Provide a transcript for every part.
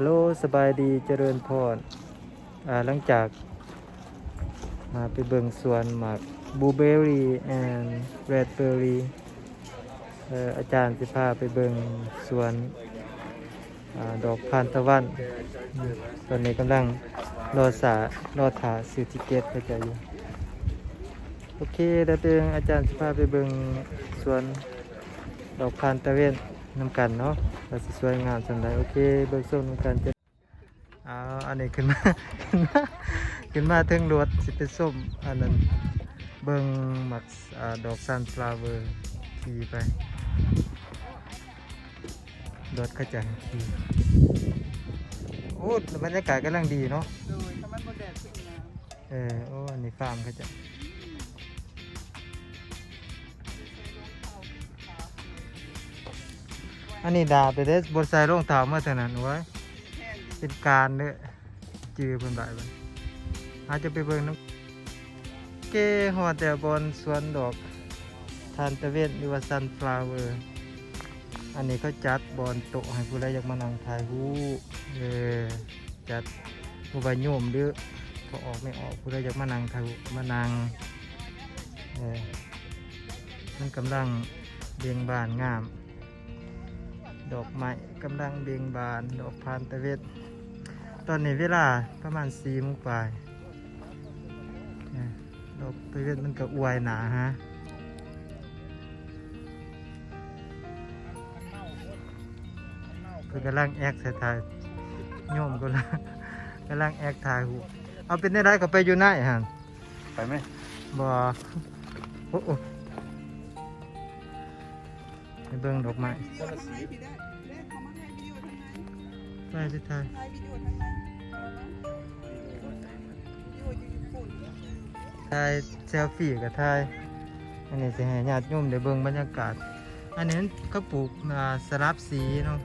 ฮัลโหลสบายดีเจริญพรอ่าหลังจาก มาไปเบิ่งสวนหมากบลูเบอรี่แอนด์เรดเบอรี่เอ่อาจารย์สิพาไปเบิ่งสวนอดอกพานตะวัน ตอนนี้กำลังรอสารอถาซื้อติเกตเข้าใจอยู่ โอเคเดี๋ยวเองอาจารย์สิพาไปเบิ่งสวนดอกพานตะเวน นำกันเนาะว่าสิสวยงามสันใดโอเคเบิ่งส้มนำกันจะเอาอันนี้ขึ้นมาขึ้นมาขึ้นมาถึงรถสิไปส้มอันนั้นเบิ่งหมักอ่าดอกซันฟลาเวอร์ขี่ไปรถกระจังขี่โอ้บรรยากาศกำลังดีเนาะโดยถ้ามันบ่แดดขึ้นมาเออโอ้อันนี้ฟาร์มเขาจะ อันนี้ดาไปเด้บนใส่รองเท้ามาเท่านั้นไว้เป็นการเด้อจือเพิ่นบายเพิ่นอาจจะไปเบิ่งน้ำเก้ฮอดแต่บนสวนดอกทานตะเวนหรือว่าซันฟลาวเวอร์อันนี้เขาจัดบอนโตให้ผู้ใดอยากมานั่งถ่ายรูเออจัดผู้ใบโยมหรือพอออกไม่ออกผู้ใดอยากมานั่งถ่ายมานั่งเออมันกำลังเบียงบานงาม ดอกไม้กำลังเบียงบาน ดอกพานตะเวทตอนนี้เวลาประมาณสี่โมงปลายเออดอกตะเวทมันก็อวยหนาฮะเพิ่นกำลังแอกใส่ถ่ายโยมก็ลังกำลังแอกถ่ายหูปเอาเป็นได้ไรก็ไปอยู่ไหนฮะไปไหมบ่โอ้โอ้ไป เบิ่งดอกไม้ทำไงพี่ได้แรกเขามาให้วิดีโอทางไหนไปสิถ่ายถ่ายวิดีโอทายเซลฟี่กับถ่ายอันนี้สิให้ญาติโยมได้เบิ่งบรรยากาศ อันนี้เขาปลูกมาสลับสีเนาะ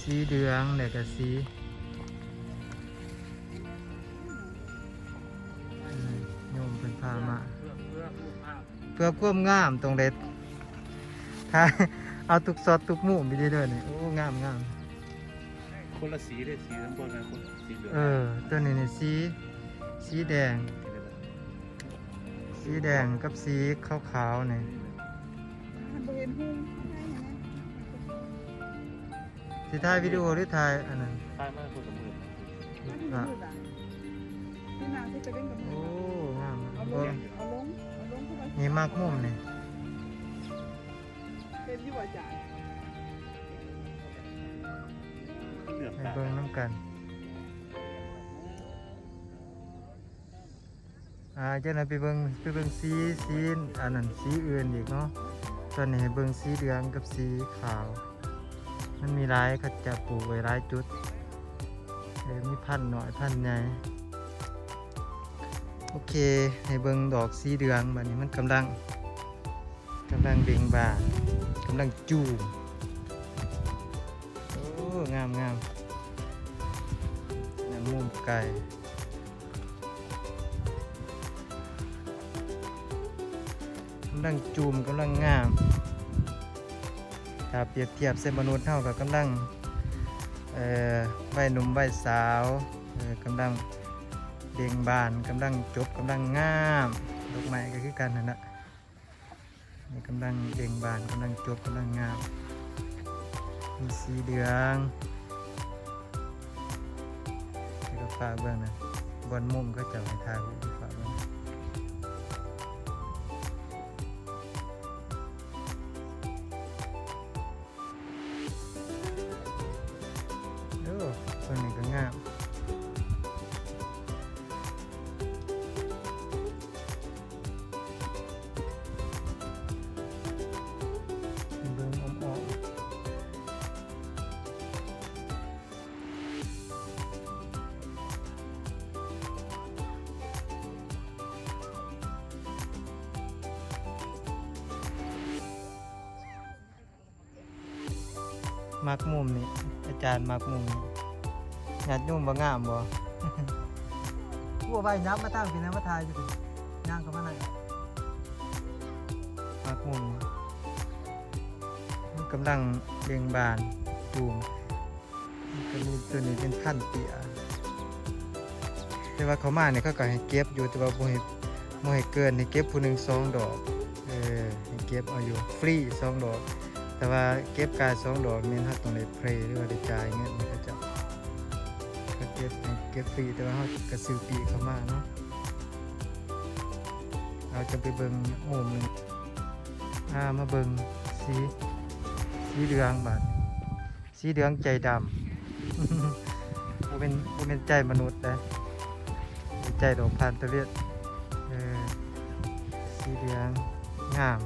สีเหลืองแล้วก็สีโยมเป็นพามา เพื่อความงามตรงเด็ด ถ่ายเอาทุกซอดทุกมุมไปเรื่อยๆนี่โอ้งามงามคนละสีเลยสีทั้งบนนะคนสีเหลืองเออตัวนี้นี่สีสีแดง สีแดงกับสีขาวๆนี่มันบ่เห็นหุ้งได้ยังไงสิถ่ายวิดีโอหรือถ่ายอันนั้นใช่มากคนละหมื่นมันเห็นมืดอะนี่นางที่จะเล่นกับมืโอ้องามเอาลเบิ่งงเอาลงเอาลงเข้าไปนี่มากมุมนี่เป็น อยู่ว่าจ่ายเหลืองให้ตาเบิ่งน้ำกันอ่าเจ้าหน้าไปเบิ่งไปเบิ่งสีสีอันนั้นสีอื่นอีกเนาะตอนนี้เบิ่งสีเหลืองกับสีขาว มันมีหลายเขาจะปลูกไว้หลายจุดเออมีพันธุ์น้อยพันใหญ่โอเคให้เบิ่งดอกสีเหลืองบัดนี้มันกำลังกำลังเบ่งบาน กำลังจูมโอ้งามงามน้ำมุมไก่กำลังจูมกำลังงามถ้าเปรียบเทียบเส้นมนุษย์เท่ากับกำลังเอ่อวัยหนุ่มวัยสาวกำลังเบ่งบานกำลังจบกำลังงามดอกไม้ก็คือกันนั่นแหละ กำลังเบ่งบานกำลังจบกำลังงาม มีสีเหลืองแล้วก็ฝาเบื้องนะบนมุมก็จะไปทาง มักมุมนี่อาจารย์มักมุมนี่ญาติโยมบ่งามบ่ กูว่าไปยับมาตั้งพี่นะมาทายอยู่ดิย่างเข้ามาหน่อยมักมุมนี่มันกำลังเบ่งบานจูมมันกำลังตัวนี้เป็นพันธุ์เปียแต่ว่าเขามาเนี่ยเขาก็ให้เก็บอยู่แต่ว่าบ่ให้บ่ให้เกินให้เก็บผู้หนึงสองดอก เออให้เก็บเอาอยู่ฟรีสองดอก แต่ว่าเก็บกายสองดอกนี่เราต้องได้เพลหรือว่าได้จ่ายเงินเขาจะก็เก็บเก็บฟรีแต่ว่าเขาก็ซื้อปีเข้ามาเนาะเราจะไปเบิ่งโอมหนึงอ่ามาเบิ่งสีสีเหลืองบาดสีเหลืองใจดำบ่เป็นบ่เป็นใจมนุษย์นะใจดอกพานตะเวียดเออสีเหลืองงาม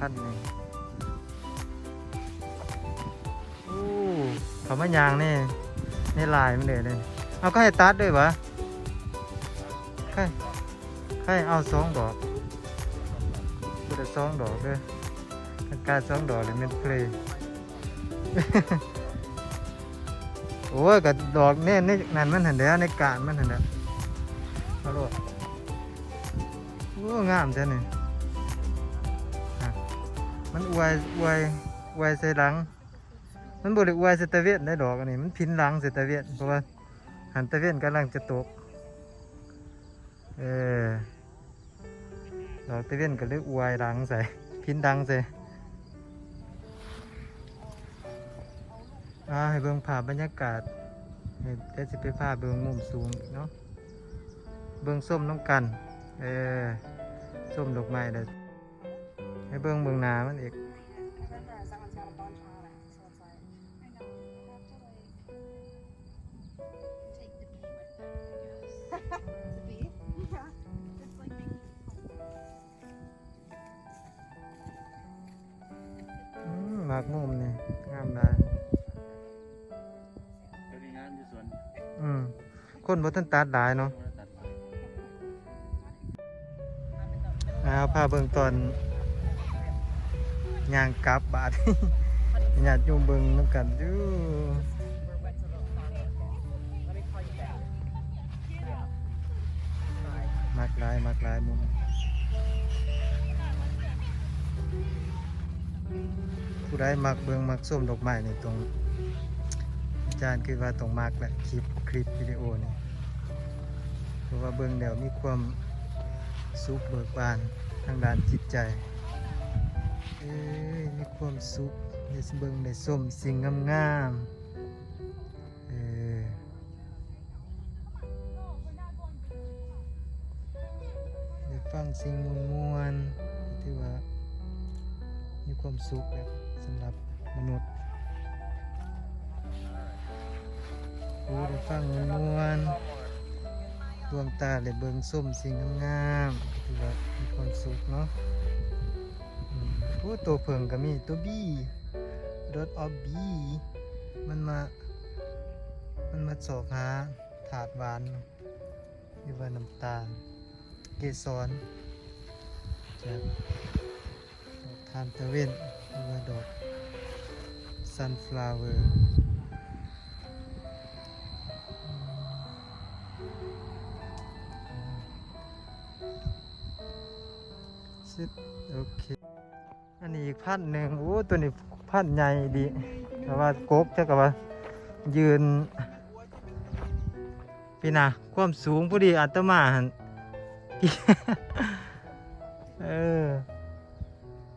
เป็นหนึ่งโอ้เขามายางนี่ในลายมันเลยเลยเอาก็ให้ตัดด้วยวะใช่ใช่เอาสองดอกกูได้สองดอกด้วยการสองดอกเลยเป็นเพลย์โอ้ยกับดอกเนี่ยนี่นั่นมันเห็นเด้อในกาดมันเห็นเด้อเอาลูกโอ้งามจังนี่ มันอวยอวยอวยใส่หลัง มันบริอวยใส่ตะเวียนได้ดอกอันนี้ มันพินหลังใส่ตะเวียนเพราะว่าหันตะเวียนกำลังจะตก เออดอกตะเวียนก็เลยอวยหลังใส่พินดังใส่อ่าให้เบิ่งภาพบรรยากาศให้เดี๋ยวจะไปภาพเบิ่งมุมสูงเนาะเบิ่งส้มน้ำกัน เออส้มดอกไม้เด้อ ให้เบิ่งเบิ่งนามันอีกมากมุมเนี่ยงามได้อืมคนบ่ทันตัดหลายเนาะบ่ได้ตัดไม้อ่าพาเบิ่งตอน ย่างกลับบาดญาติโยมเบิ่งนํกันอยู่มักหลายมักหลายมุมผู้ใดมักเบิ่งมักส้มดอกไม้นี่ตรงอาจารย์คิดว่าตรงมักแหละคลิปคลิปวิดีโอนี่เพราะว่าเบิ่งแล้วมีความสุขเบิกบานทางด้านจิตใจ เอ้ยมีความสุขได้เบิ่งได้ส้มสิ่งงามๆเออได้ฟังสิ่งมวนๆที่ว่ามีความสุขแบบสำหรับมนุษย์ได้ฟังมวนๆดวงตาได้เบิ่งส้มสิ่งงามๆก็ถือว่ามีความสุขเนาะ อืมโอ้ตัวเพิงก็มีตัวบีรถออฟบีมันมา มันมาสอกหาถาดหวานหรือว่าน้ำตาล เกสรจากทานตะเวนหรือว่าดอก sunflower สิโอเค นนี้อีกพันหนึ่งโอ้ตัวนี้พันใหญ่ดีแต่ว่ากกจะกับว่า ยืนพี่นะความสูงพอดีอัตมาหันเออ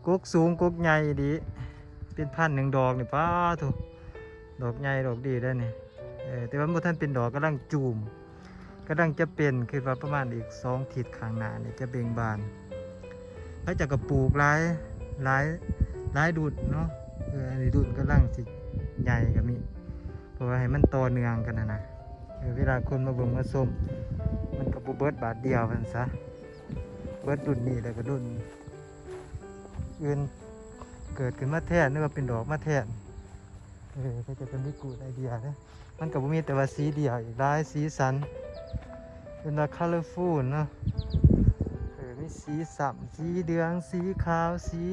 กกสูงกกใหญ่ดี เป็นพันหนึ่งดอกนี่ป้าถูกดอกใหญ่ดอกดีได้นี่เออแต่ว่าเมื่อท่านเป็นดอกกำลังจูมกำลังจะเป็นคือว่าประมาณอีกสองทิศข้างหน้านี่จะเบ่งบานพระจักระปลูกหลาย หลายหลายดุดเนาะเอออันนี้ดุดก็ลังสิใหญ่ก็มีเพราะว่าให้มันต่อเนื่องกันนะนะเออเวลาคนมาเบิ่งมาส้มมันก็บ่เบิดบาทเดียวมันซะเบิดดุดนี้แล้วก็ดุดอื่นเกิดขึ้นมาแทนนึกว่าเป็นดอกมาแทนเออก็จะเป็นวิกูดไอเดียนะมันก็บ่มีแต่ว่าสีเดียวอีกหลายสีสันเป็นว่า colorful เนาะีสีสับสีเหลืองสีขาวสี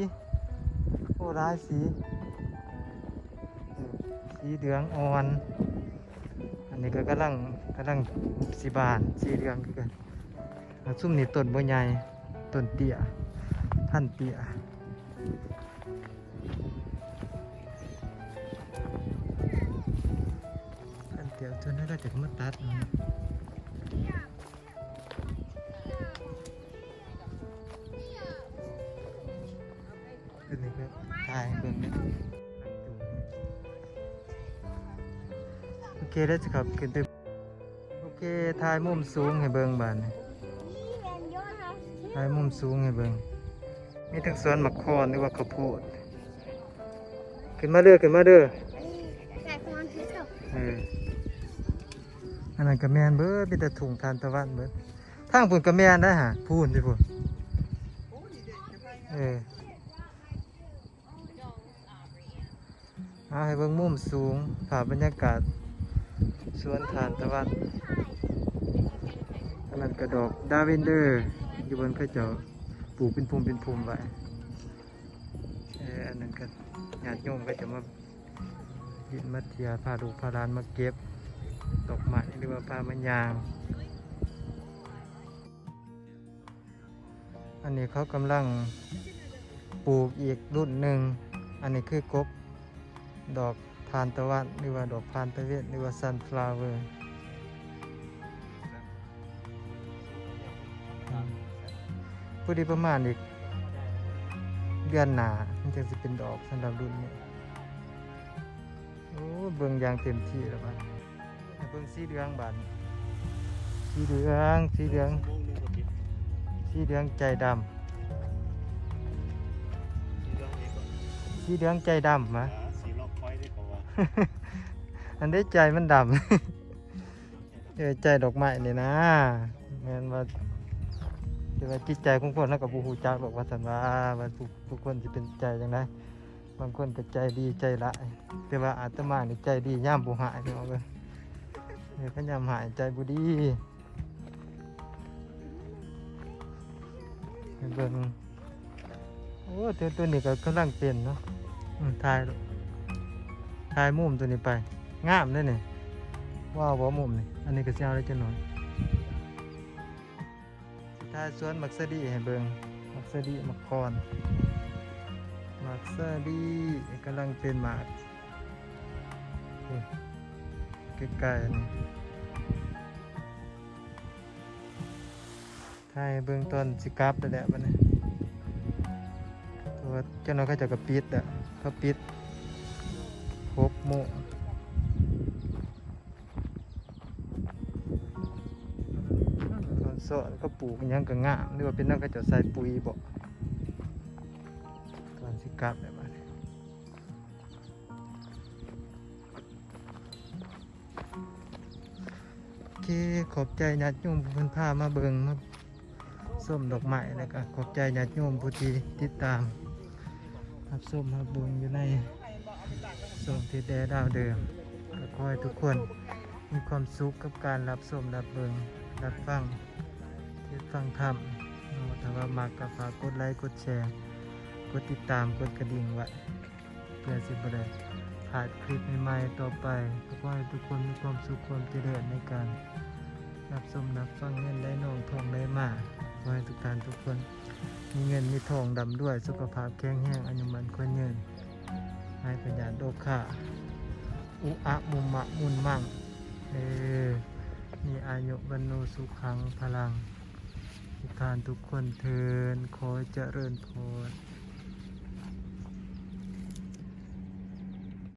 โอ้รายสี สีเหลืองอ่อน อันนี้ก็กำลังกำลังสีบานสีเหลืองกันซุ่มนี่ต้นบัวใหญ่ต้นเตี่ยท่านเตี่ยท่านเตี่ยจนได้จากมะตัดเนาะ ถ่ายเบิ่งนี่ยโอเคแล้วจะขับขึ้นไปโอเคถ่ายมุมสูงให้เบิ่งบานถ่ายมุมสูงให้เบิ่งมีทั้งสวนมะขอนหรือว่าข้าวโพดขึ้นมาเด้อขึ้นมาเด้อเอออันนั้นก็แมนเบิดเป็นแต่ถุงทานตะวันเบิดทางพุ่นก็แมนนะฮะพูนดิพุ่นเออ เอาให้เบิ่งมุมสูงภาพบรรยากาศสวนทานตะวันอันนั้นก็ดอกดาวินเดอร์ อยู่บนเขาเจ้าปลูกเป็นภูมิเป็นภูมิไว้เอออันนั้นก็ญาติโยมก็จะมายินมัธยาพาลูกพาหลานมาเก็บดอกไม้หรือว่าพามันยาง อันนี้เขากำลังปลูกอีกรุ่นหนึ่ง อันนี้คือกบ ดอกทานตะวันหรือว่าดอกพานตะเวนหรือว่าซันฟลาวเวอร์พอดีประมาณอีกเดือนหนามันจะสิเป็นดอกสำหรับรุ่นนี้โอ้เบิ่งอย่างเต็มที่แล้วบัดให้เบิ่งสีเหลืองบาดสีเหลืองสีเหลืองโมงหนึงก็ปิดสีเหลืองใจดำสีเหลืองเองก็สีเหลืองใจดำมะหาสีล็อกค อันได้ใจมันดำเออใจดอกไม้นี่นะแม่นว่าแต่ว่าจิตใจของคนแล้วกับบูฮูจักหรอกว่าสันว่าว่าทุกทุกคนจะเป็นใจจังไดบางคนก็ใจดีใจร้ายแต่ว่าอาตมานี่ใจดีย่ามบูหายพี่น้องเลยเออขันยามหายใจบุดีเบิ่งโอ้ตัวตัวนี้ก็กำลังเป็นเนาะถ่าย ลูกถ่ายมุมตัวนี้ไปงามเลยนี่ว้าวบ่มุมนี่อันนี้ก็สิเอาได้จังหน่อยสิถ่ายสวนมักสะดีให้เบิ่งมักสะดีมักคอนมักสะดีกำลังเป็นหมากใกล้ๆนี่ถ่ายให้เบิ่งตอนสิกลับแล้วแหละบัดนี้ตัวเจ้าน้อยเขาจะก็ปิดอะเขาปิด หมงตอนสอนก็ปลูกยังก็งามหรือว่าเป็นนักก็จะใส่ปุ๋ยบ่ตอนสิกลับแบบนี้โอเคขอบใจญาติโยมผู้พิ่นพามาเบิงมาส้มดอกไม้แล้วก็ขอบใจญาติโยมผู้ที่ติดตามรับส้มรับเบิ่งอยู่ใน ส่งที่แดดาวเดิมก็ขอให้ทุกคนมีความสุขกับการรับชมรับเบิงรับฟังเทศฟังธรรมนาะถ้าว่ามักก็ฝากกดไลค์กดแชร์ กดติดตามกดกระดิ่งไว้เพื่อสิบได้พลาดคลิปใหม่ๆต่อไปขอให้ทุกคนมีความสุขความเจริญในการรับชมรับฟังเงินได้นองทองได้มาขอให้ทุกท่านทุกคนมีเงินมีทองดำด้วยสุขภาพแข็งแรงอายุมันควรยืน ให้ปัญญาโดค่ะอุอะมุมะมุนมั่งเออมีอายุบรรณุสุขังพลังทุกทานทุกคนเทินขอเจริญพร